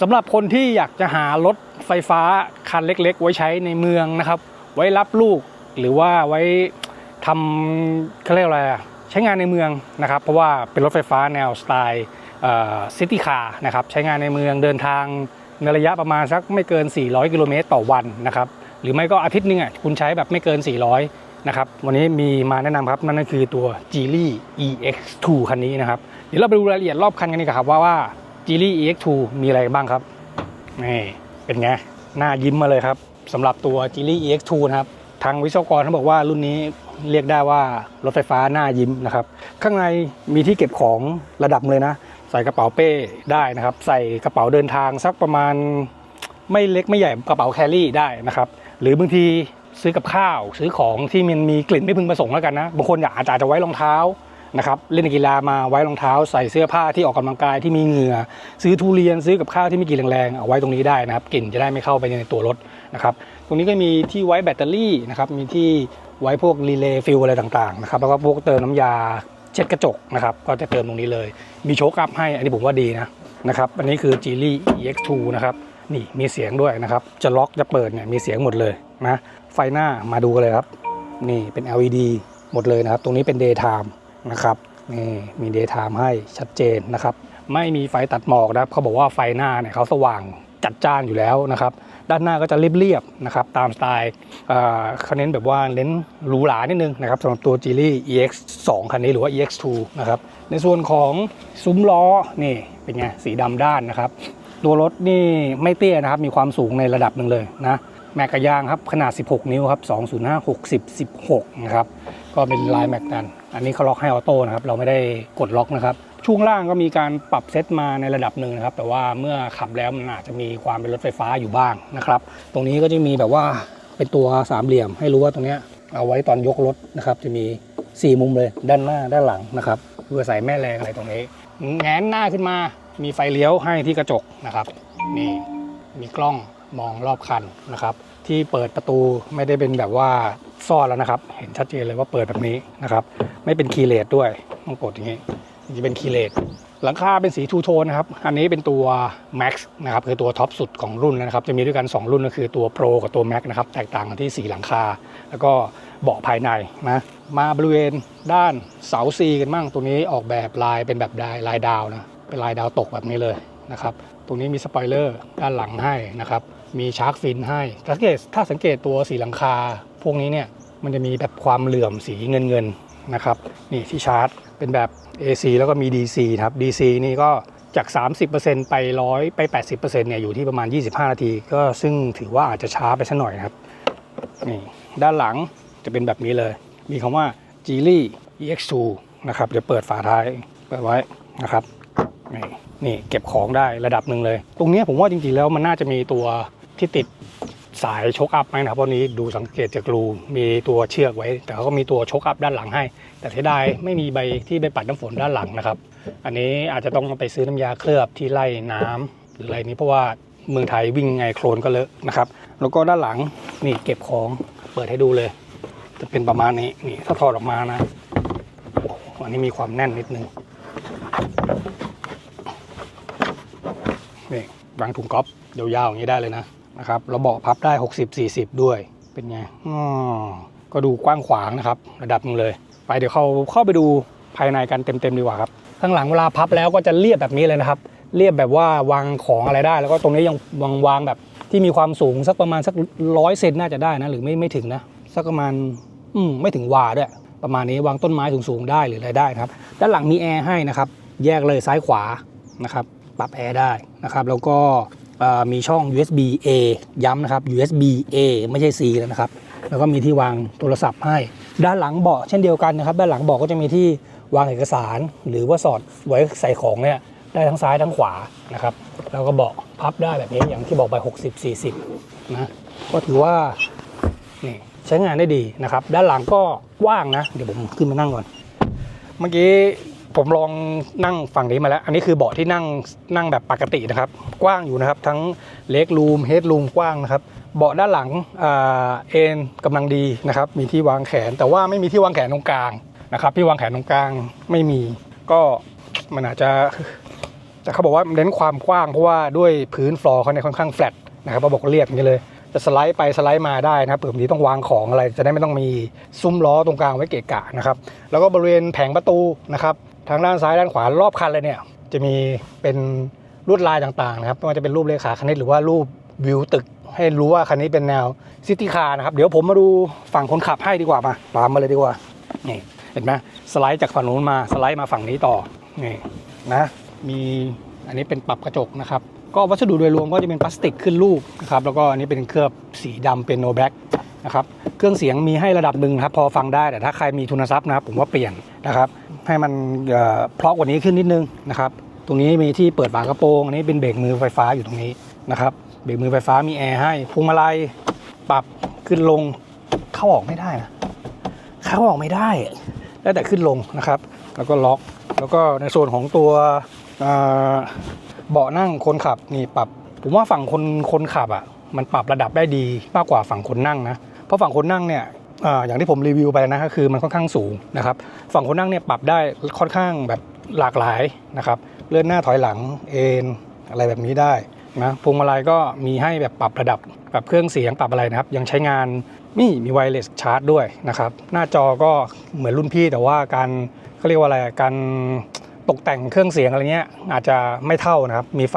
สำหรับคนที่อยากจะหารถไฟฟ้าคันเล็ก ๆ ไว้ใช้ในเมืองนะครับ ไว้รับลูกหรือว่าไว้ทำเขาเรียกอะไรใช้งานในเมืองนะครับ เพราะว่าเป็นรถไฟฟ้าแนวสไตล์ซิตี้คาร์นะครับใช้งานในเมืองเดินทางในระยะประมาณสักไม่เกิน 400 กิโลเมตรต่อวันนะครับหรือไม่ก็อาทิตย์หนึงอะคุณใช้แบบไม่เกิน 400 นะครับ วันนี้มีมาแนะนำครับ นั่นก็คือตัว g e l y EX2 คันนี้นะครับ เดี๋ยวเราไปดูรายละเอียดรอบคันกันดีกว่าครับว่าว่า g e l y EX2 มีอะไรบ้างครับนี่เป็นไงหน้ายิ้มมาเลยครับสำหรับตัว g e l y EX2 นะครับทางวิศวกรเขาบอกว่ารุ่นนี้เรียกได้ว่ารถไฟฟ้าหน้ายิ้มนะครับ ข้างในมีที่เก็บของระดับเลยนะ ใส่กระเป๋าเป้ได้นะครับ ใส่กระเป๋าเดินทางสักประมาณไม่เล็กไม่ใหญ่กระเป๋าแครี่ได้นะครับหรือบางทีซื้อกับข้าว ซื้อของที่มันมีกลิ่นไม่พึงประสงค์แล้วกันนะบางคนอยากอาจจะไว้รองเท้า นะครับเล่นกีฬามาไว้รองเท้า ใส่เสื้อผ้าที่ออกกำลังกายที่มีเหงื่อ ซื้อทุเรียนซื้อกับข้าวที่มีกลิ่นแรงๆเอาไว้ตรงนี้ได้นะครับกลิ่นจะได้ไม่เข้าไปในตัวรถนะครับตรงนี้ก็มีที่ไว้แบตเตอรี่นะครับมีที่ไว้พวกรีเลย์ฟิลอะไรต่างๆนะครับแล้วก็พวกเติมน้ำยาเช็ดกระจกนะครับก็จะเติมตรงนี้เลย มีโชคอัพให้อันนี้ผมว่าดีนะนะครับอันนี้คือ g e l y EX2 นะครับนี่มีเสียงด้วยนะครับจะล็อกจะเปิดเนี่ยมีเสียงหมดเลยนะไฟหน้ามาดูกันเลยครับนี่เป็น LED หมดเลยนะครับ ตรงนี้เป็น daytime นะครับนี่มี daytime ให้ชัดเจนนะครับ ไม่มีไฟตัดหมอกนะครับเขาบอกว่าไฟหน้าเนี่ยเขาสว่างจัดจ้านอยู่แล้วนะครับ ด้านหน้าก็จะเรียบๆนะครับ ตามสไตล์เขาเน้นแบบว่าเน้นหรูหรานิดนึงนะครับสำหรับตัว g e l y EX 2 คันนี้หรือว่า EX2 นะครับ ในส่วนของซุ้มล้อนี่เป็นไงสีดำด้านนะครับ ตัวรถนี่ไม่เตี้ยนะครับ มีความสูงในระดับหนึ่งเลยนะ แม็กกระยางครับขนาด 16 นิ้วครับ205 60 16นะครับก็เป็นลายแม็กดัน อันนี้เขาล็อกให้ออโต้นะครับเราไม่ได้กดล็อกนะครับช่วงล่างก็มีการปรับเซตมาในระดับหนึ่งนะครับ แต่ว่าเมื่อขับแล้วมันอาจจะมีความเป็นรถไฟฟ้าอยู่บ้างนะครับ ตรงนี้ก็จะมีแบบว่าเป็นตัวสามเหลี่ยม ให้รู้ว่าตรงนี้เอาไว้ตอนยกรถนะครับ จะมี 4 มุมเลยด้านหน้าด้านหลังนะครับเพื่อใส่แม่แรงอะไรตรงนี้แงนหน้าขึ้นมา มีไฟเลี้ยวให้ที่กระจกนะครับนี่มีกล้อง มองรอบคันนะครับ ที่เปิดประตูไม่ได้เป็นแบบว่าซ่อนแล้วนะครับ เห็นชัดเจนเลยว่าเปิดแบบนี้นะครับ ไม่เป็นคีย์เลสด้วยต้องกดอย่างนี้จะเป็นคีย์เลสหลังคาเป็นสีทูโทนนะครับ อันนี้เป็นตัว Max นะครับคือตัวท็อปสุดของรุ่นนะครับ จะมีด้วยกัน 2 รุ่นก็คือตัว Pro กับตัว Max นะครับ แตกต่างกันที่สีหลังคา แล้วก็เบาะภายในนะ มาบริเวณด้านเสาซีกันบ้างตัวนี้ออกแบบลายเป็นแบบลายลายดาวนะ เป็นลายดาวตกแบบนี้เลยนะครับ ตรงนี้มีสปอยเลอร์ด้านหลังให้นะครับ มีชาร์กฟินให้สังเกตถ้าสังเกตตัวสีหลังคา พวกนี้เนี่ยมันจะมีแบบความเหลื่อมสีเงินเงินๆนะครับนี่ที่ชาร์จเป็นแบบ AC แล้วก็มี DC นะครับ DC นี่ก็จาก 30%ไปร้อยไป 80%เนี่ยอยู่ที่ประมาณ 25 นาที ก็ซึ่งถือว่าอาจจะช้าไปสักหน่อยครับนี่ด้านหลังจะเป็นแบบนี้เลย มีคำว่า g e l y EX2 นะครับเดี๋ยวเปิดฝาท้ายเปิดไว้นะครับนี่นี่เก็บของได้ระดับหนึ่งเลย ตรงนี้ผมว่าจริงๆแล้วมันน่าจะมีตัว ที่ติดสายชกอัพไหมนะครับเพราะนี้ดูสังเกตจากรูมีตัวเชือกไว้ แต่เขาก็มีตัวชกอัพด้านหลังให้ แต่เสียดายไม่มีใบที่ใบปัดน้ำฝนด้านหลังนะครับ อันนี้อาจจะต้องไปซื้อน้ำยาเคลือบที่ไล่น้ำหรืออะไรนี้เพราะว่าเมืองไทยวิ่งไงโคลนก็เลอะนะครับ แล้วก็ด้านหลังนี่เก็บของเปิดให้ดูเลย จะเป็นประมาณนี้นี่ถ้าถอดออกมานะอันนี้มีความแน่นนิดนึงนี่วางถุงก๊อฟยาวๆอย่างนี้ได้เลยนะ นะครับเราเบาะพับได้ 60 40 ด้วยเป็นไงอ๋อก็ดูกว้างขวางนะครับ ระดับนึงเลย ไปเดี๋ยวเขาเข้าไปดูภายในกันเต็มๆดีกว่าครับข้างหลังเวลาพับแล้วก็จะเรียบแบบนี้เลยนะครับ เรียบแบบว่าวางของอะไรได้ แล้วก็ตรงนี้ยังวางวางแบบที่มีความสูงสักประมาณสักร้อยเซนน่าจะได้นะหรือไม่ไม่ถึงนะสักประมาณอืมไม่ถึงวาด้วย ประมาณนี้วางต้นไม้สูงๆได้หรืออะไรได้ครับ ด้านหลังมีแอร์ให้นะครับ แยกเลยซ้ายขวานะครับ ปรับแอร์ได้นะครับ แล้วก็ มีช่อง USB A ย้ำนะครับ USB A ไม่ใช่ C แล้วนะครับ แล้วก็มีที่วางโทรศัพท์ให้ ด้านหลังเบาะเช่นเดียวกันนะครับ ด้านหลังเบาะก็จะมีที่วางเอกสาร หรือว่าสอดไว้ใส่ของเนี่ยได้ทั้งซ้ายทั้งขวานะครับ แล้วก็เบาะพับได้แบบนี้อย่างที่บอกไป 60 40 นะ ก็ถือว่านี่ใช้งานได้ดีนะครับ ด้านหลังก็กว้างนะ เดี๋ยวผมขึ้นมานั่งก่อน เมื่อกี้ ผมลองนั่งฝั่งนี้มาแล้ว อันนี้คือเบาะที่นั่งนั่งแบบปกตินะครับ กว้างอยู่นะครับ ทั้งเล็กรูมเฮดรูมกว้างนะครับ เบาะด้านหลังอเอ็นกำลังดีนะครับ มีที่วางแขน แต่ว่าไม่มีที่วางแขนตรงกลางนะครับ ที่วางแขนตรงกลางไม่มี ก็มันอาจจะแต่เขาบอกว่าเน้นความกว้างเพราะว่าด้วยพื้นฟลอร์เขาเนี่ยค่อนข้างแฟลตนะครับเขาบอกเรียบอย่างนี้เลยจะสไลด์ไปสไลด์มาได้นะครับเผื่อบางทีต้องวางของอะไรจะได้ไม่ต้องมีซุ้มล้อตรงกลางไว้เกะกะนะครับ แล้วก็บริเวณแผงประตูนะครับ ทางด้านซ้ายด้านขวารอบคันเลยเนี่ยจะมีเป็นลวดลายต่างๆนะครับไม่ว่าจะเป็นรูปเลขาคณิตหรือว่ารูปวิวตึก ให้รู้ว่าคันนี้เป็นแนวซิตี้คาร์นะครับ เดี๋ยวผมมาดูฝั่งคนขับให้ดีกว่ามาตามมาเลยดีกว่านี่เห็นไหมสไลด์จากฝั่งนู้นมาสไลด์มาฝั่งนี้ต่อนี่นะมีอันนี้เป็นปรับกระจกนะครับ ก็วัสดุโดยรวมก็จะเป็นพลาสติกขึ้นรูปนะครับแล้วก็อันนี้เป็นเคลือบสีดำเป็นโนแบ็ก นะครับเครื่องเสียงมีให้ระดับหนึ่งครับพอฟังได้แต่ถ้าใครมีทุนทรัพย์นะครับผมว่าเปลี่ยนนะครับให้มันเพราะกว่านี้ขึ้นนิดนึงนะครับตรงนี้มีที่เปิดฝากระโปรงอันนี้เป็นเบรกมือไฟฟ้าอยู่ตรงนี้นะครับเบรกมือไฟฟ้ามีแอร์ให้พวงมาลัยปรับขึ้นลงเข้าออกไม่ได้นะเข้าออกไม่ได้แล้วแต่ขึ้นลงนะครับ แล้วก็ล็อกแล้วก็ในส่วนของตัวเอ่อเบาะนั่งคนขับนี่ปรับ ผมว่าฝั่งคนคนขับอะ มันปรับระดับได้ดีมากกว่าฝั่งคนนั่งนะ เพราะฝั่งคนนั่งเนี่ยอย่างที่ผมรีวิวไปนะก็คือมันค่อนข้างสูงนะครับฝั่งคนนั่งเนี่ยปรับได้ค่อนข้างแบบหลากหลายนะครับเลื่อนหน้าถอยหลังเอนอะไรแบบนี้ได้นะพวงมาลัยก็มีให้แบบปรับระดับปรับเครื่องเสียงปรับอะไรนะครับ ยังใช้งานนี่มีไวเลสชาร์จด้วยนะครับ หน้าจอก็เหมือนรุ่นพี่แต่ว่าการเขาเรียกว่าอะไรการตกแต่งเครื่องเสียงอะไรเงี้ยอาจจะไม่เท่านะครับ มีไฟ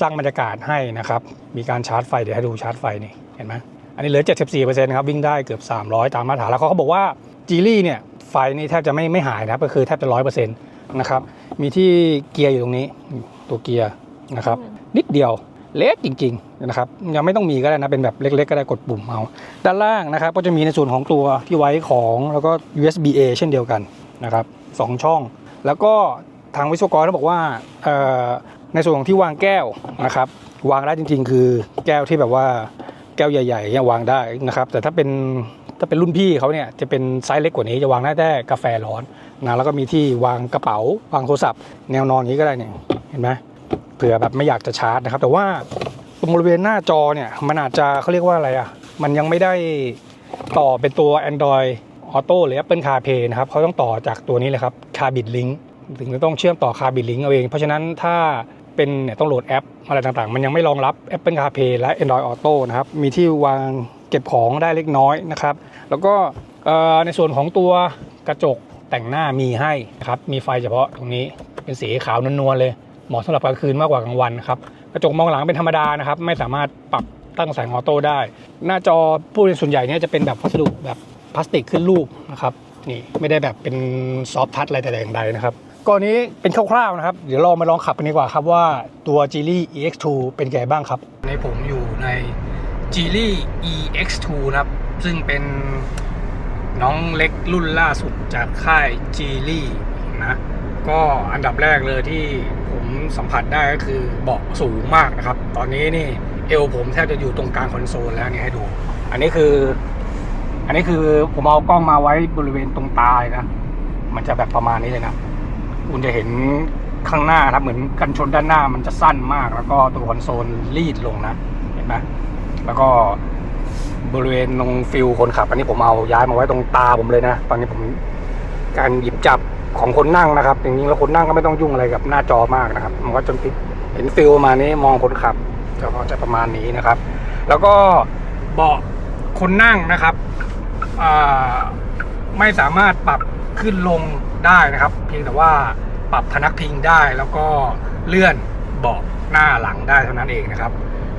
สร้างบรรยากาศให้นะครับ มีการชาร์จไฟ เดี๋ยวให้ดูชาร์จไฟนี่ เห็นไหมอันนี้เหลือ 74%ครับวิ่งได้เกือบ 300 ตามมาตรฐานแล้วเขาก็บอกว่าจีลี่เนี่ยไฟนี่แทบจะไม่ไม่หายนะครับก็คือแทบจะ 100%นะครับ มีที่เกียร์อยู่ตรงนี้ตัวเกียร์นะครับ นิดเดียวเล็กจริงๆนะครับยังไม่ต้องมีก็ได้นะเป็นแบบเล็ก ๆ ก็ได้กดปุ่มเอาด้านล่างนะครับ ก็จะมีในส่วนของตัวที่ไว้ของแล้วก็ USB A เช่นเดียวกันนะครับสองช่อง แล้วก็ทางวิศวกรเขาบอกว่า ในส่วนของที่วางแก้วนะครับ วางได้จริง ๆ คือแก้วที่แบบว่าแก้วใหญ่ๆเนี่ยวางได้นะครับ แต่ถ้าเป็นถ้าเป็นรุ่นพี่เขาเนี่ยจะเป็นไซส์เล็กกว่านี้จะวางได้แต่กาแฟร้อนนะแล้วก็มีที่วางกระเป๋าวางโทรศัพท์ แนวนอนอย่างนี้ก็ได้เนี่ยเห็นไหมเผื่อแบบไม่อยากจะชาร์จนะครับ แต่ว่าตรงบริเวณหน้าจอเนี่ยมันอาจจะเขาเรียกว่าอะไรอะมันยังไม่ได้ต่อเป็นตัว Android Auto หรือ Apple CarPlay นะครับเขาต้องต่อจากตัวนี้เลยครับ Carbit Link ถึงจะต้องเชื่อมต่อ Carbit Link เอาเอง เพราะฉะนั้นถ้า เป็นเนี่ยต้องโหลดแอปอะไรต่างๆ มันยังไม่รองรับ Apple CarPlay และ Android Auto นะครับ มีที่วางเก็บของได้เล็กน้อยนะครับ แล้วก็ในส่วนของตัวกระจกแต่งหน้ามีให้นะครับ มีไฟเฉพาะตรงนี้เป็นสีขาวนวลๆเลย เหมาะสำหรับกลางคืนมากกว่ากลางวันครับ กระจกมองหลังเป็นธรรมดานะครับ ไม่สามารถปรับตั้งแสงออโต้ได้ หน้าจอผู้เล่นส่วนใหญ่เนี่ยจะเป็นแบบวัสดุแบบพลาสติกขึ้นรูปนะครับ นี่ไม่ได้แบบเป็นซอฟทัชอะไรแต่อย่างใดนะครับ ก่อนนี้เป็นคร่าวๆนะครับ เดี๋ยวเรามาลองขับกันดีกว่าครับว่าตัว g e l y EX2 เป็นไงบ้างครับ ในผมอยู่ใน g e l y EX2 นะครับ ซึ่งเป็นน้องเล็กรุ่นล่าสุดจากค่าย g e l y นะก็อันดับแรกเลยที่ผมสัมผัสได้ก็คือเบาะสูงมากนะครับ ตอนนี้นี่เอวผมแทบจะอยู่ตรงกลางคอนโซลแล้วนี่ให้ดู อันนี้คือ อันนี้คือผมเอากล้องมาไว้บริเวณตรงตาเลยนะ มันจะแบบประมาณนี้เลยนะ คุณจะเห็นข้างหน้าครับเหมือนกันชนด้านหน้ามันจะสั้นมาก แล้วก็ตัวคอนโซลรีดลงนะเห็นไหมแล้วก็บริเวณตรงฟิลคนขับ อันนี้ผมเอาย้ายมาไว้ตรงตาผมเลยนะ ตอนนี้ผมการหยิบจับของคนนั่งนะครับจริงๆแล้วคนนั่งก็ไม่ต้องยุ่งอะไรกับหน้าจอมากนะครับมันก็จะเห็นฟิลมานี้มองคนขับจะจะประมาณนี้นะครับ แล้วก็เบาะคนนั่งนะครับไม่สามารถปรับขึ้นลง ได้นะครับ เพียงแต่ว่าปรับพนักพิงได้แล้วก็เลื่อนเบาะหน้าหลังได้เท่านั้นเองนะครับ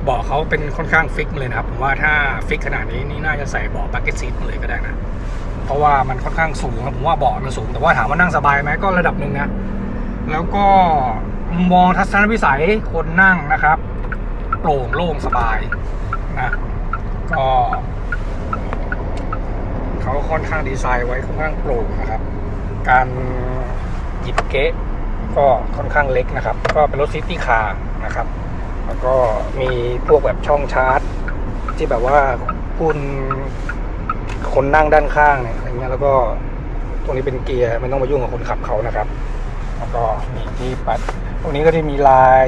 เบาะเขาเป็นค่อนข้างฟิกเลยนะครับผมว่าถ้าฟิกขนาดนี้นี่น่าจะใส่เบาะบักเก็ตซีทเลยก็ได้นะเพราะว่ามันค่อนข้างสูงครับผมว่าเบาะมันสูง แต่ว่าถามว่านั่งสบายไหมก็ระดับหนึ่งนะแล้วก็มองทัศนวิสัยคนนั่งนะครับโปร่งโล่งสบายนะก็เขาค่อนข้างดีไซน์ไว้ค่อนข้างโปร่งนะครับ การหยิบเก๊ะก็ค่อนข้างเล็กนะครับ ก็เป็นรถซิตี้คาร์นะครับ แล้วก็มีพวกแบบช่องชาร์จ ที่แบบว่าคุณคนนั่งด้านข้างเนี่ยอะไรเงี้ยแล้วก็ตรงนี้เป็นเกียร์ไม่ต้องมายุ่งกับคนขับเขานะครับ แล้วก็มีที่ปัด ตรงนี้ก็จะมีลาย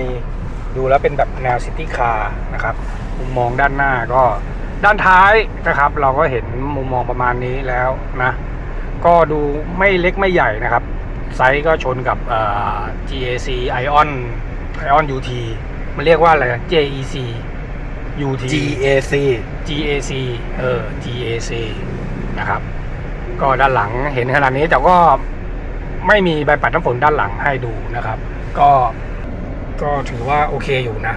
ดูแล้วเป็นแบบแนวซิตี้คาร์นะครับมุมมองด้านหน้าก็ด้านท้ายนะครับ เราก็เห็นมุมมองประมาณนี้แล้วนะ ก็ดูไม่เล็กไม่ใหญ่นะครับ ไซส์ก็ชนกับเอ่อ GAC Ion ไอออน UT มันเรียกว่าอะไรนะ JEC UT GAC GAC เออ GAC นะครับ ก็ด้านหลังเห็นขนาดนี้แต่ก็ไม่มีใบปัดน้ำฝนด้านหลังให้ดูนะครับ ก็ก็ถือว่าโอเคอยู่นะ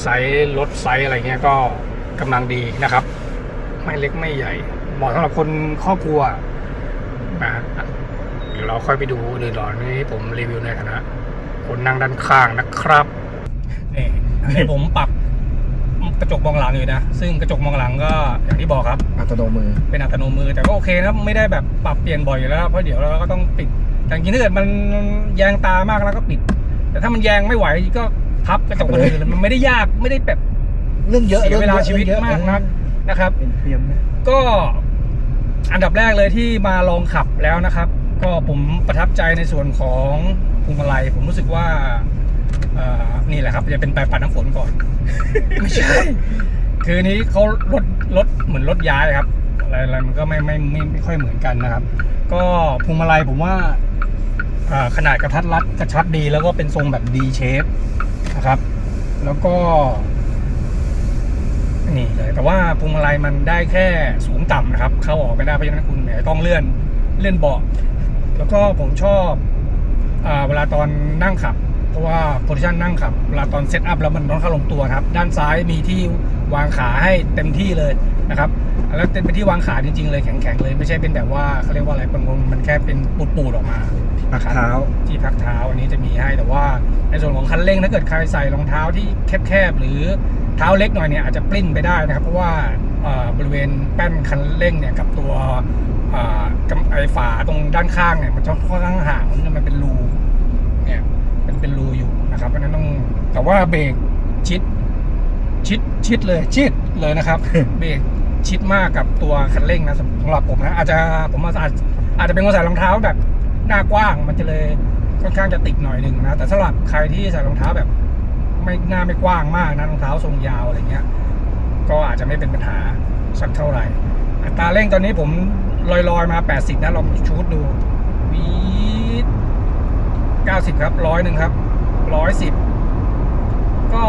ไซส์รถไซส์อะไรเงี้ยก็กำลังดีนะครับ ไม่เล็กไม่ใหญ่ เหมาะสำหรับคนครอบครัวนะเดี๋ยวเราค่อยไปดูอื่นหรอนนี้ผมรีวิวในฐานะคนนั่งด้านข้างนะครับนี่นี่ผมปรับกระจกมองหลังอยู่นะ ซึ่งกระจกมองหลังก็อย่างที่บอกครับ อัตโนมือ เป็นอัตโนมือ แต่ก็โอเคนะไม่ได้แบบปรับเปลี่ยนบ่อยอยู่แล้ว เพราะเดี๋ยวเราก็ต้องปิดแต่จริงๆถ้าเกิดมันแยงตามากแล้วก็ปิด แต่ถ้ามันแยงไม่ไหวก็พับกระจกมาเลยมันไม่ได้ยากไม่ได้แบบเรื่องเยอะเสียเวลารื่องชีวิตเยอะมากนักนะครับเป็นเพียมนะก็ อันดับแรกเลยที่มาลองขับแล้วนะครับ ก็ผมประทับใจในส่วนของพวงมาลัยผมรู้สึกว่าเอ่อนี่แหละครับจะเป็นแปรปัดน้ำฝนก่อนไม่ใช่ คือนี้เขารถรถเหมือนรถย้ายครับอะไรอะไรมันก็ไม่ไม่ไม่ไม่ค่อยเหมือนกันนะครับ ก็พวงมาลัยผมว่าอ่าขนาดกระทัดรัดกระชัดดีแล้วก็เป็นทรงแบบ D shape นะครับ แล้วก็ นี่เลยแต่ว่าพวงมาลัยมันได้แค่สูงต่ำนะครับ เข้าออกไม่ได้เพราะฉะนั้นคุณเนี่ยต้องเลื่อนเลื่อนเบาะแล้วก็ผมชอบอาเวลาตอนนั่งขับ เพราะว่าโพซิชันนั่งขับเวลาตอนเซตอัพแล้วมันต้องเข้าลงตัวครับ ด้านซ้ายมีที่วางขาให้เต็มที่เลยนะครับแล้วเป็นที่วางขาจริงๆเลยแข็งๆเลยไม่ใช่เป็นแบบว่าเขาเรียกว่าอะไรบางคนมันแค่เป็นปูดๆออกมาพักเท้าที่พักเท้าอันนี้จะมีให้แต่ว่าในส่วนของคันเร่งถ้าเกิดใครใส่รองเท้าที่แคบๆหรือ เท้าเล็กหน่อยเนี่ยอาจจะปลิ้นไปได้นะครับ เพราะว่าเอ่อบริเวณแป้นคันเร่งเนี่ยกับตัวเอ่อกำไอฝาตรงด้านข้างเนี่ยมันจะค่อนข้างห่างมันเป็นรูเนี่ยเป็นเป็นรูอยู่นะครับเพราะฉะนั้นต้องแต่ว่าเบรกชิดชิดชิดเลยชิดเลยนะครับ เบรกชิดมากกับตัวคันเร่งนะสำหรับผมนะอาจจะผมอาจจะอาจจะเป็นคนใส่รองเท้าแบบหน้ากว้างมันจะเลยค่อนข้างจะติดหน่อยหนึ่งนะแต่สำหรับใครที่ใส่รองเท้าแบบ ไม่หน้าไม่กว้างมากนะรองเท้าทรงยาวอะไรเงี้ย ก็อาจจะไม่เป็นปัญหาสักเท่าไหร่ อัตราเร่งตอนนี้ผมลอยๆมา 80 นะลองชูดดูวีด90 ครับร้อยหนึ่งครับร้อยสิบก็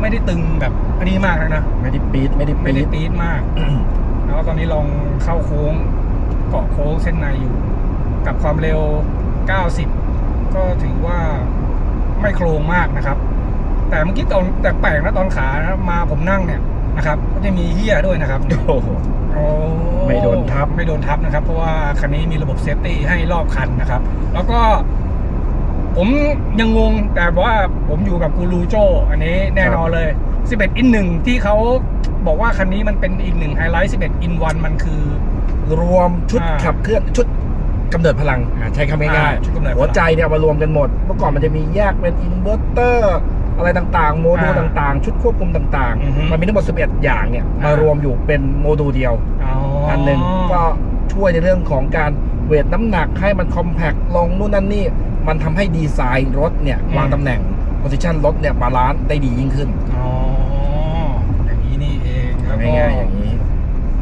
ไม่ได้ตึงแบบอันนี้มากนะนะ ไม่ได้ปี๊ดไม่ได้ไม่ปี๊ได้ดปี๊ดมาก แล้วตอนนี้ลองเข้าโค้งเกาะโค้งเส้นในอยู่ กับความเร็ว 90 ก็ถือว่าไม่โครงมากนะครับ แต่เมื่อกี้ตอนแต่แปลกนะตอนขานะมาผมนั่งเนี่ยนะครับ ก็จะมีเฮียด้วยนะครับโอ้โหโอ้ไม่โดนทับไม่โดนทับนะครับ เพราะว่าคันนี้มีระบบเซฟตี้ให้รอบคันนะครับ แล้วก็ ผมยังงงแต่ว่าผมอยู่กับกูรูโจอันนี้แน่นอนเลย 11 อินหนึ่งที่เขาบอกว่าคันนี้มันเป็นอีกหนึ่งไฮไลท์ 11 อินวันมันคือ รวมชุดอ่าขับเคลื่อนชุดกำเนิดพลังอ่าใช้คำง่ายอ่าชุดกำเนิดพลังหัวใจเนี่ยเอามารวมกันหมด เมื่อก่อนมันจะมีแยกเป็นอินเวอร์เตอร์ อะไรต่างๆ โมดูลอ่าต่างๆ ชุดควบคุมต่างอือฮึๆมันมีทั้งหมด11 อย่างเนี่ยอ่ามมารวมอยู่เป็นโมดูลเดียวอ๋ออัอันหนึ่งก็ช่วยในเรื่องของการเวทน้ำหนักให้มันคอมแพคลงนู่นนั่นนี่ มันทำให้ดีไซน์รถเนี่ยวางตำแหน่งโพซิชันรถเนี่ยบาลานซ์ได้ดียิ่งขึ้น อ๋อ อย่างนี้นี่เองแล้วก็ง่ายๆอย่างนี้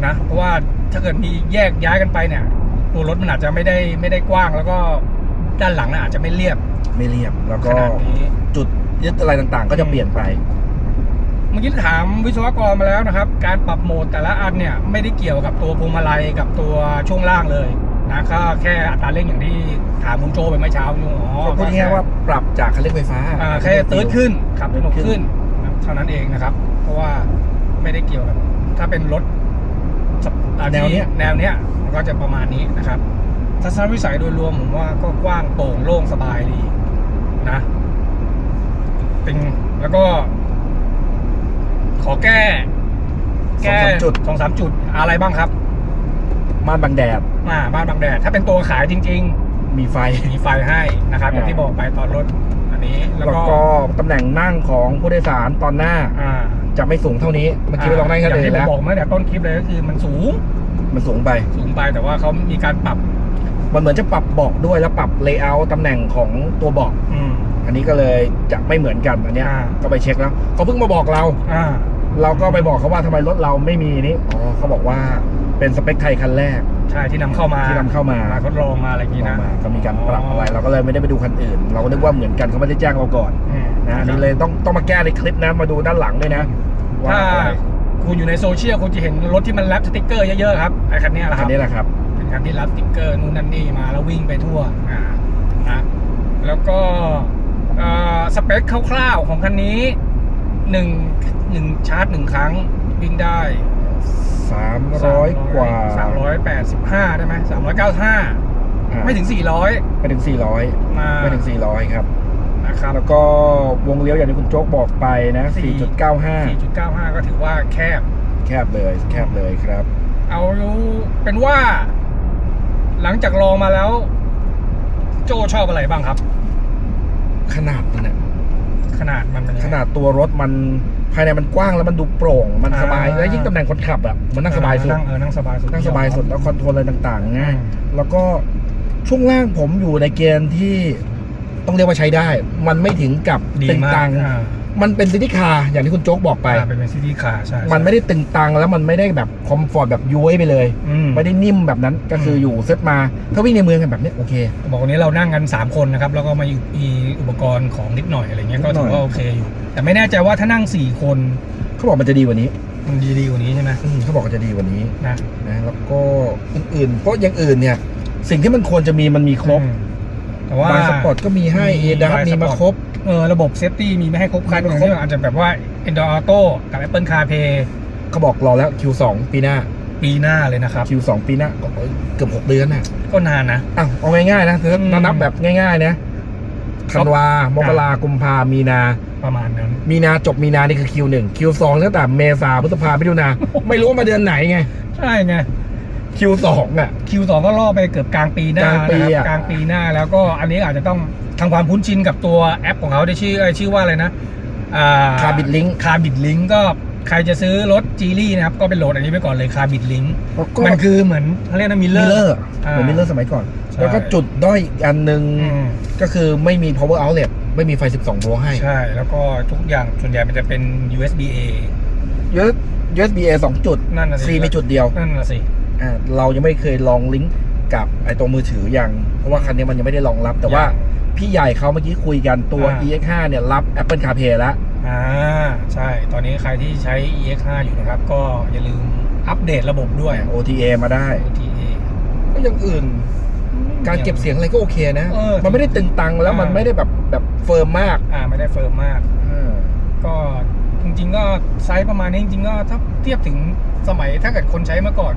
นะ เพราะว่าถ้าเกิดมีแยกย้ายกันไปเนี่ย ตัวรถมันอาจจะไม่ได้ไม่ได้กว้างแล้วก็ด้านหลังน่ะอาจจะไม่เรียบ ไม่เรียบ แล้วขก็นาดนี้จุด ยึดอะไรต่างๆ ก็จะเปลี่ยนไป เมื่อกี้ถามวิศวกรมาแล้วนะครับ การปรับโหมดแต่ละอันเนี่ยไม่ได้เกี่ยวกับตัวพวงมาลัยกับตัวช่วงล่างเลยนะก็แค่อัตราเร่งอย่างที่ถามคุณโจไปเมื่อเช้าอยู่อ๋อก็พูดง่ายๆว่าปรับจากคันเร่งไฟฟ้าอ่าแค่เติร์ดขึ้นขับสนุกเติร์ดขึ้ขึ้นนเท่านั้นเองนะครับ เพราะว่าไม่ได้เกี่ยวกับถ้าเป็นรถสับอ่าแนวเนี้ยแนวเนี้ยมันก็จะประมาณนี้นะครับทัศนวิสัยโดยรวมผมว่าก็กว้างโปร่งโล่งสบายดีนะ เป็นแล้วก็ ขอแก้แก้สองสามจุด สองสามจุดอะไรบ้างครับม่านบังแดดอ่าบ้านบางแดดถ้าเป็นตัวขายจริง มีไฟ ๆ มีไฟให้นะครับอย่างที่บอกไปตอนรถอันนี้แล้วแล้วก็ก็ตำแหน่งนั่งของผู้โดยสารตอนหน้าอ่าจะไม่สูงเท่านี้เมื่อกี้ไปลองนั่งกันย่าเลงยที่ผมแล้วบอกเมื่อแต่ต้นคลิปเลยก็คือมันสูงมันสูงไป สูงไปแต่ว่าเขามีการปรับ มันเหมือนจะปรับเบาะด้วยแล้วปรับเลเยอร์ตำแหน่งของตัวเบาะอืม อันนี้ก็เลยจะไม่เหมือนกันอันเนี้ยอ่า ก็ไปเช็คแล้วเขาเพิ่งมาบอกเรา อ่า เราก็ไปบอกเขาว่าทำไมรถเราไม่มีนี้อ๋อเขาบอกว่าเป็นสเปคไทยคันแรกใช่ที่นำเข้ามาที่นำเข้ามาทดลองมาอะไรอย่างนี้นะมาก็มีการปรับอะไร เราก็เลยไม่ได้ไปดูคันอื่น เราก็นึกว่าเหมือนกันเขาไม่ได้แจ้งเราก่อนอืมนะอันนี้เลยต้องต้องมาแก้ในคลิปนะมาดูด้านหลังด้วยนะว่าถ้าอะไรคุณอยู่ในโซเชียลคุณจะเห็นรถที่มันแรปสติกเกอร์เยอะๆครับไอ้คันเนี้ยแหละคคัรันบ นี้แหละครับ เป็นคันที่รับสติกเกอร์นู่นนั่นนี่มาแล้ววิ่งไปทั่วอ่านะแล้วก็เอ่อ สเปคคร่าวๆของคันนี้หนึ่งหนึ่งชาร์จหนึ่งครั้งวิ่งได้300กว่าสามร้อยแปดสิบห้าได้ไหมสามร้อยเก้าห้าอ่าไม่ถึงสี่ร้อยไม่ถึง400มาไม่ถึง400ครับนะครับแล้วก็วงเลี้ยวอย่างที่คุณโจ๊กบอกไปนะสี่4.95จุดเก้าห้าก็ถือว่าแคบ แคบเลย แคบเลยครับ เอาเป็นว่า หลังจากลองมาแล้ว โจชอบอะไรบ้างครับ ขนาดมันน่ะขนาดมันเป็นยังไง ขนาดตัวรถมันภายในมันกว้างแล้วมันดูโปร่ง มันสบายอ่า และยิ่งตำแหน่งคนขับอะมันนั่งสบายสุดนั่งเออนั่งสบายสุดนั่งสบายสุดแล้วคอนโทรลอะไรต่างๆง่ายอืมแล้วก็ช่วงล่างผมอยู่ในเกณฑ์ที่ต้องเรียกว่าใช้ได้ มันไม่ถึงกับดีตึงมากตัง อ่า มันเป็นซิตี้คาร์อย่างที่คุณโจ๊กบอกไป อ่าเป็นเป็นซิตี้คาร์ใช่มันไม่ได้ตึงตังแล้วมันไม่ได้แบบคอมฟอร์ตแบบย้วยไปเลย อืมไม่ได้นิ่มแบบนั้นก็คืออยู่เซตมา ถ้าวิ่งในเมืองกันแบบเนี้ยโอเค บอกวันนี้เรานั่งกัน 3 คนนะครับ แล้วก็มามีอุปกรณ์ของนิดหน่อยอะไรเงี้ยก็นิดหน่ถือยอว่าโอเคอยู่แต่ไม่แน่ใจว่าถ้านั่ง 4 คนเขาบอกมันจะดีกว่านี้มันดีดีกว่านี้ใช่ไหมอืมเขาบอกว่าจะดีกว่านี้นะนะแล้วก็อื่นๆเพราะอย่างอื่นเนี่ย สิ่งที่มันควรจะมีมันมีครบอืมแต่ว่า บางสปอร์ตก็มีให้มีเอดับางมีมา Sport ครบ เออระบบเซฟตี้มีไม่ให้ครบครันมีอไม่ย่างครบเช่นอาจจะแบบว่า Android Auto กับ Apple CarPlay เขาบอกรอแล้ว Q2 ปีหน้า ปีหน้าเลยนะครับ Q2 ปีหน้าก็เกือบ6เดือนน่ะก็นานนะอ้าวเอาง่ายๆนะถ้าอืมนับแบบง่ายๆนะธันวามกรากุมภามีนาประมาณนั้น มีนาจบมีนานี่คือ Q1 Q2 ตั้งแต่เมษาพฤษภามิถุนาไม่รู้ว่ามาเดือนไหนไง ใช่ไง Q2 อะ Q2 ก็ล่อไปเกือบกลางปีหน้ากลางปีนะครับอะกลางปีหน้าแล้วก็อันนี้อาจจะต้อง ทำความคุ้นชินกับตัวแอปของเขาที่ชื่อเอ่อชื่อว่าอะไรนะอ่าคาบิดลิงคาบิดลิงก็ใครจะซื้อรถจีรี่นะครับ ก็เป็นโหลดอันนี้ไปก่อนเลยคาบิดลิงแล้วก็มันคือเหมือนเขาเรียกนะมิลเลมิอลเลอร์ร์เหมือนมิลเลอร์สมัยก่อนใช่แล้วก็จุดด้อยอีกอันหนึ่งก็คือไม่มี power outlet ไม่มีไฟ 12 โวลต์ให้ ใช่ แล้วก็ทุกอย่างส่วนใหญ่มันจะเป็น USB A USB A 2 จุดนั่นน่ะสิ C มีจุดเดียว นั่นน่ะสิอ่าเรายังไม่เคยลองลิงก์กับไอ้ตัวมือถืออย่างเพราะว่าคันนี้มันยังไม่ได้รองรับแต่ว่า พี่ใหญ่เขาเมื่อกี้คุยกันตัว อ่า EX5 เนี่ยรับ Apple CarPlay แล้ว อ่าใช่ ตอนนี้ใครที่ใช้ EX5 อยู่นะครับ ก็อย่าลืมอัปเดตระบบด้วย OTA มาได้ OTA ก็อย่างอื่น การเก็บเสียงอะไรก็โอเคนะ เออมันไม่ได้ตึงตังแล้วมันอ่าไม่ได้แบบแบบเฟิร์มมากอ่าไม่ได้เฟิร์มมาก อ่าก็จริงๆก็ไซส์ประมาณนี้จริงๆก็ถ้าเทียบถึงสมัยถ้าเกิดคนใช้เมื่อก่อน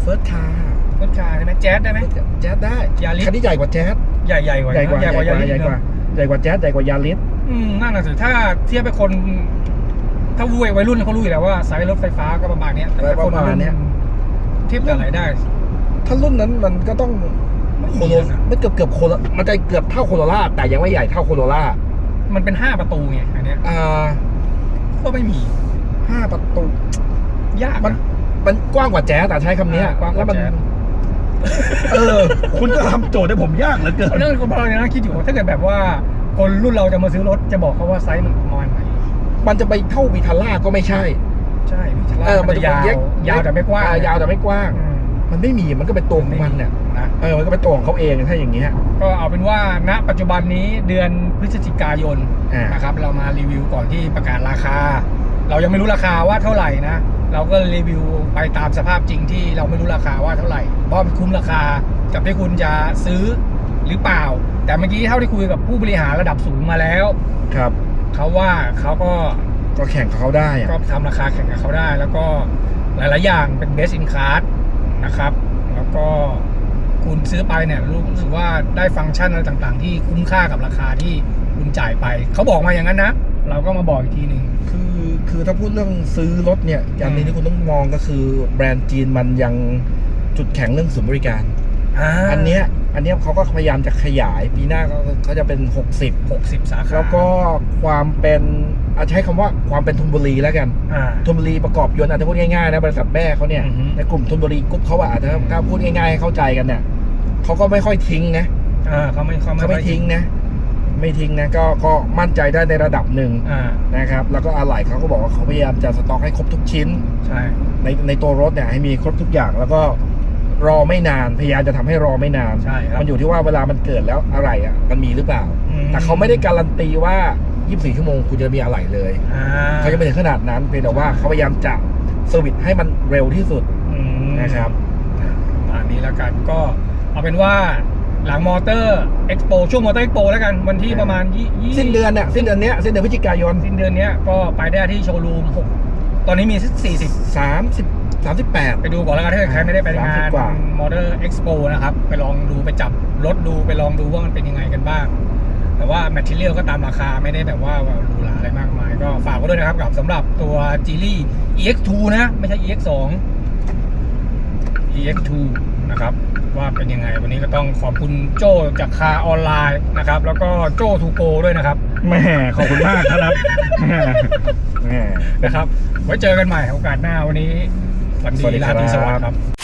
เฟิร์สคาร์รถคาร์ใช่ไหมแจ๊สได้ไหม แจ๊สได้ Yaris คันที่ใหญ่กว่าแจ๊ส ใหญ่ใหญ่กว่าใหญ่กว่าใหญ่กว่าใหญ่กว่า Yaris ใหญ่กว่าเนอะใหญ่กว่าแจ๊สใหญ่กว่ายาริสอืมนั่นน่ะสิถ้าเทียบไปคน ถ้าวัยวัยรุ่นเขารู้อยู่แล้วว่าไซส์รถไฟฟ้าก็ประมาณเนี้ยแต่ถ้าคนประมาณเนี้ยเทียบกับอะไรได้ ถ้ารุ่นนั้นมันก็ต้องไม่โคมีโรแล้วนะไม่เกือบเกือบโคโรมันจะเกือบเท่าโคโรล่าแต่ยังไม่ใหญ่เท่าโคโรล่ามันเป็นห้าประตูไงอันเนี้ยอ่าก็ไม่มีห้าประตู ยากมันอะมันกว้างกว่าแจ๊สแต่ใช้คำเนี้ยอ่ากว้างกว่าแล้วมันแจ๊ส เออ คุณก็ทำโจทย์ให้ผมยากเหลือเกิน เรื่องของเราเนี่ยนะคิดอยู่ว่าถ้าเกิดแบบว่า คนรุ่นเราจะมาซื้อรถจะบอกเขาว่าไซส์มันประมาณไหนมันจะไปเท่าวิทาร่าก็ไม่ใช่ ใช่วิทเออ มันจะยาวเล็กยาวแต่ไม่กว้างอ่ยาวแต่ไม่กว้าง อืม มันไม่มีมันก็เป็นตัวของมันเนี่ยนะเออมันก็เป็นตัวของเขาเองถ้าอย่างเงี้ย ก็เอาเป็นว่าณปัจจุบันนี้เดือนพฤศจิกายนอ่านนะครับเรามารีวิวก่อนที่ประกาศราคา เรายังไม่รู้ราคาว่าเท่าไหร่นะ เราก็รีวิวไปตามสภาพจริงที่เราไม่รู้ราคาว่าเท่าไหร่ว่ามันคุ้มราคากับที่คุณจะซื้อหรือเปล่า แต่เมื่อกี้เท่าที่คุยกับผู้บริหารระดับสูงมาแล้วครับเขาว่าเขาก็ก็แข่งกับเขาได้อะก็ทำราคาแข่งกับเขาได้ แล้วก็หลาย ๆ อย่างเป็น best in class นะครับ แล้วก็คุณซื้อไปเนี่ยรู้สึกว่าได้ฟังก์ชันอะไรต่าง ๆ ที่คุ้มค่ากับราคาที่คุณจ่ายไป เขาบอกมาอย่างนั้นนะ เราก็มาบอกอีกทีหนึ่งคือ คือถ้าพูดเรื่องซื้อรถเนี่ยอย่างหนึงที่คุณต้องมองก็คือแบรนด์จีนมันยังจุดแข็งเรื่องศูนย์บริการอันเนี้ยอันเนี้ยเขาก็พยายามจะขยายปีหน้าก็เขาจะเป็น 60 หกสิบสาขาแล้วก็ความเป็นอาใช้คำว่าความเป็นทุนบุรีแล้วกันอ่า ทุนบุรีประกอบยนต์อาจจะพูดง่ายๆนะบริษัทแม่เขาเนี่ยอือฮึในกลุ่มทุนบุรีกรุ๊ปเขาอะอาจจะถ้าพูดง่ายๆให้เข้าใจกันเนี่ยเขาก็ไม่ค่อยทิ้งนะอ่าเขาไม่เขาเขาไม่ไม่ทิ้งนะ ไม่ทิ้งนะก็ก็มั่นใจได้ในระดับหนึ่งอ่านะครับ แล้วก็อะไหล่เขาก็บอกว่าเขาพยายามจะสต็อกให้ครบทุกชิ้น ใช่ในในตัวรถเนี่ยให้มีครบทุกอย่างแล้วก็รอไม่นานพยายามจะทำให้รอไม่นานใช่ครับมันอยู่ที่ว่าเวลามันเกิดแล้วอะไรอะมันมีหรือเปล่าอืมแต่เขาไม่ได้การันตีว่า 24 ชั่วโมงคุณจะมีอะไหล่เลยอ่าเขายังไม่ถึงขนาดนั้นเพียงแต่ว่าเขาพยายามจะเซอร์วิสให้มันเร็วที่สุดอืมนะครับประมาณนี้แล้วกันก็เอาเป็นว่า หลังมอเตอร์เอ็กซ์โปช่วงมอเตอร์เอ็กซ์โปแล้วกันวันที่ประมาณยี่ยี่สิ้นเดือนเนี่ยสิ้นเดือนเนี้ยสิ้นเดือนพฤศจิกายนสิ้นเดือนเนี้ยก็ไปได้ที่โชว์รูมหกตอนนี้มีสี่สิบ30 38ไปดูก่อนแล้วกันถ้าเกิดใครไม่ได้ไปงาน30กว่ามอเตอร์เอ็กซ์โปนะครับ ไปลองดูไปจับรถดูไปลองดูว่ามันเป็นยังไงกันบ้าง แต่ว่าแมทเทียลก็ตามราคาไม่ได้แบบว่าหรูหราอะไรมากมาย ก็ฝากไว้ด้วยนะครับกับสำหรับตัว g ี l ี EX2 นะ ไม่ใช่ EX2 EX2 นะครับ ว่าเป็นยังไง วันนี้ก็ต้องขอบคุณโจจากคาออนไลน์นะครับ แล้วก็โจทูโกด้วยนะครับแม่ขอบคุณมากครับแม่ นะครับ ไว้เจอกันใหม่โอกาสหน้าวันนี้สวัสดีสวัสดีราตรีสวัสครัดิ์บครับ